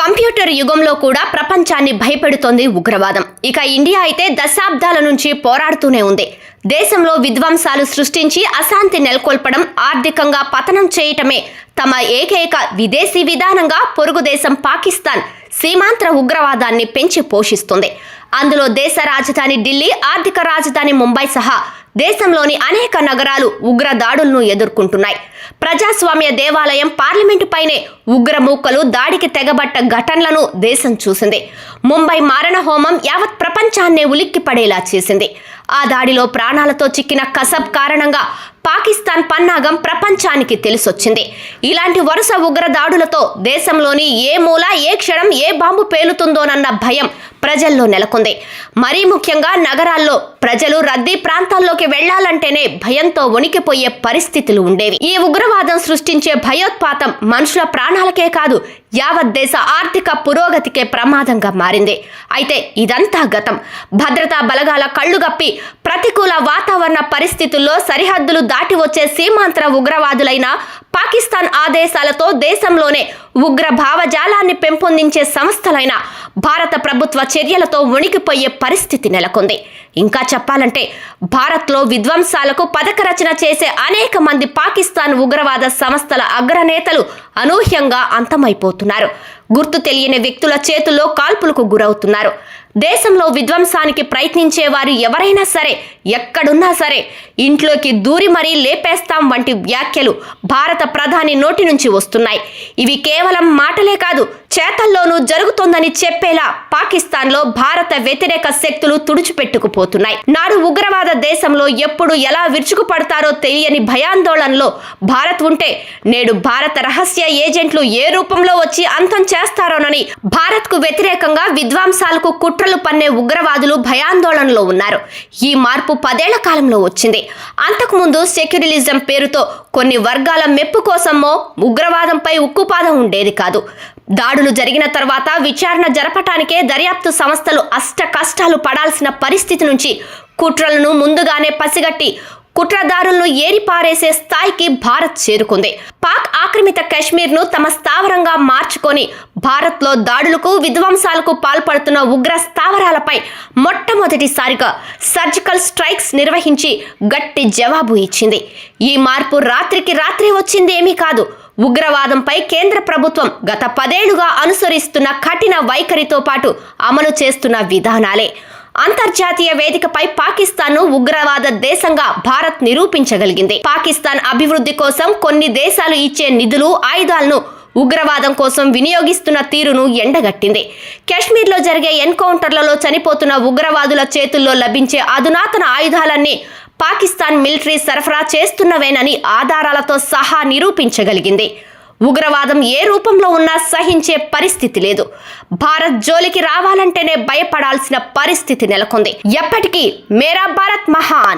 Computer యుగంలో కూడా ప్రపంచాన్ని భయపెడుతోంది ఉగ్రవాదం. ఇక ఇండియా అయితే దశాబ్దాల నుంచి పోరాడుతూనే ఉంది. దేశంలో విధ్వంసాలు సృష్టించి అశాంతి నెలకొల్పడం ఆర్థికంగా పతనం చేయటమే తమ ఏకైక విదేశీ విధానంగా పొరుగు దేశం పాకిస్తాన్ సీమాంత్ర ఉగ్రవాదాన్ని పెంచి పోషిస్తుంది. అందులో దేశ రాజధాని ఢిల్లీ ఆర్థిక రాజధాని ముంబై సహా దేశంలోని అనేక నగరాలు ఉగ్ర దాడులను ఎదుర్కొంటున్నాయి. ప్రజాస్వామ్య దేవాలయం పార్లమెంటు పైనే ఉగ్రమూకలు దాడికి తెగబట్ట ఘటనలను దేశం చూసింది. ముంబై మారణ హోమం యావత్ ప్రపంచాన్నే ఉలిక్కి పడేలా చేసింది. ఆ దాడిలో ప్రాణాలతో చిక్కిన కసబ్ కారణంగా పాకిస్తాన్ పన్నాగం ప్రపంచానికి తెలిసొచ్చింది. ఇలాంటి వరుస ఉగ్ర దాడులతో దేశంలోని ఏ మూల ఏ క్షణం ఏ బాంబు పేలుతుందోనన్న భయం ప్రజల్లో నెలకొంది. మరీ ముఖ్యంగా నగరాల్లో ప్రజలు రద్దీ ప్రాంతాల్లోకి వెళ్ళాలంటేనే భయంతో వణికిపోయే పరిస్థితులు ఉండేవి. ఈ ఉగ్రవాదం సృష్టించే భయోత్పాతం మనుషుల ప్రాణాలకే కాదు యావత్ దేశ ఆర్థిక పురోగతికే ప్రమాదంగా మారింది. అయితే ఇదంతా గతం. భద్రతా బలగాల కళ్ళుగప్పి ప్రతికూల వాతావరణ పరిస్థితుల్లో సరిహద్దులు దాటి వచ్చే సీమాంతర ఉగ్రవాదులైన పాకిస్తాన్ ఆదేశాలతో దేశంలోనే ఉగ్ర భావజాలాన్ని పెంపొందించే సంస్థలైన భారత ప్రభుత్వ చర్యలతో వణికిపోయే పరిస్థితి నెలకొంది. ఇంకా చెప్పాలంటే భారత్లో విధ్వంసాలకు పథక రచన చేసే అనేక మంది పాకిస్తాన్ ఉగ్రవాద సంస్థల అగ్రనేతలు అనూహ్యంగా అంతమైపోతున్నారు. గుర్తు తెలియని వ్యక్తుల చేతుల్లో కాల్పులకు గురవుతున్నారు. దేశంలో విధ్వంసానికి ప్రయత్నించే వారు ఎవరైనా సరే ఎక్కడున్నా సరే ఇంట్లోకి దూరి మరీ లేపేస్తాం వంటి వ్యాఖ్యలు భారత ప్రధాని నోటి నుంచి వస్తున్నాయి. ఇవి కేవలం మాటలే కాదు చేతల్లోనూ జరుగుతోందని చెప్పేలా పాకిస్తాన్లో భారత వ్యతిరేక శక్తులు తుడిచిపెట్టుకుపోతున్నాయి. నాడు ఉగ్రవాద దేశంలో ఎప్పుడు ఎలా విరుచుకుపడతారో తెలియని భయాందోళనలో భారత్ ఉంటే నేడు భారత రహస్య ఏజెంట్లు ఏ రూపంలో వచ్చి అంతం చేస్తారోనని భారత్కు వ్యతిరేకంగా విద్వాంసాలకు కుట్రలు పన్నే ఉగ్రవాదులు భయాందోళనలో ఉన్నారు. ఈ మార్పు పదేళ్ళ కాలంలో వచ్చింది. అంతకుముందు సెక్యులరిజం పేరుతో కొన్ని వర్గాల మెప్పు కోసమో ఉగ్రవాదంపై ఉక్కుపాదం ఉండేది కాదు. దాడులు జరిగిన తర్వాత విచారణ జరపటానికే దర్యాప్తు సంస్థలు అష్ట కష్టాలు పడాల్సిన పరిస్థితి నుంచి కుట్రలను ముందుగానే పసిగట్టి కుట్రదారులను ఏరిపారేసే స్థాయికి భారత్ చేరుకుంది. పాక్ ఆక్రమిత కశ్మీర్ను తమ స్థావరంగా మార్చుకొని భారత్లో దాడులకు విధ్వంసాలకు పాల్పడుతున్న ఉగ్ర స్థావరాలపై మొట్టమొదటిసారిగా సర్జికల్ స్ట్రైక్స్ నిర్వహించి గట్టి జవాబు ఇచ్చింది. ఈ మార్పు రాత్రికి రాత్రే వచ్చిందేమీ కాదు ఉగ్రవాదంపై కేంద్ర ప్రభుత్వం గత పదేళ్ళుగా అనుసరిస్తున్న కఠిన వైఖరితో పాటు అమలు చేస్తున్న విధానాలే. అంతర్జాతీయ వేదికపై పాకిస్తాన్ను ఉగ్రవాద దేశంగా భారత్ నిరూపించగలిగింది. పాకిస్తాన్ అభివృద్ధి కోసం కొన్ని దేశాలు ఇచ్చే నిధులు ఆయుధాలను ఉగ్రవాదం కోసం వినియోగిస్తున్న తీరును ఎండగట్టింది. కాశ్మీర్లో జరిగే ఎన్కౌంటర్లలో చనిపోతున్న ఉగ్రవాదుల చేతుల్లో లభించే అధునాతన ఆయుధాలన్నీ పాకిస్తాన్ మిలిటరీ సరఫరా చేస్తున్నవేనని ఆధారాలతో సహా నిరూపించగలిగింది. ఉగ్రవాదం ఏ రూపంలో ఉన్నా సహించే పరిస్థితి లేదు. భారత్ జోలికి రావాలంటేనే భయపడాల్సిన పరిస్థితి నెలకొంది. ఎప్పటికీ మేరా భారత్ మహాన్!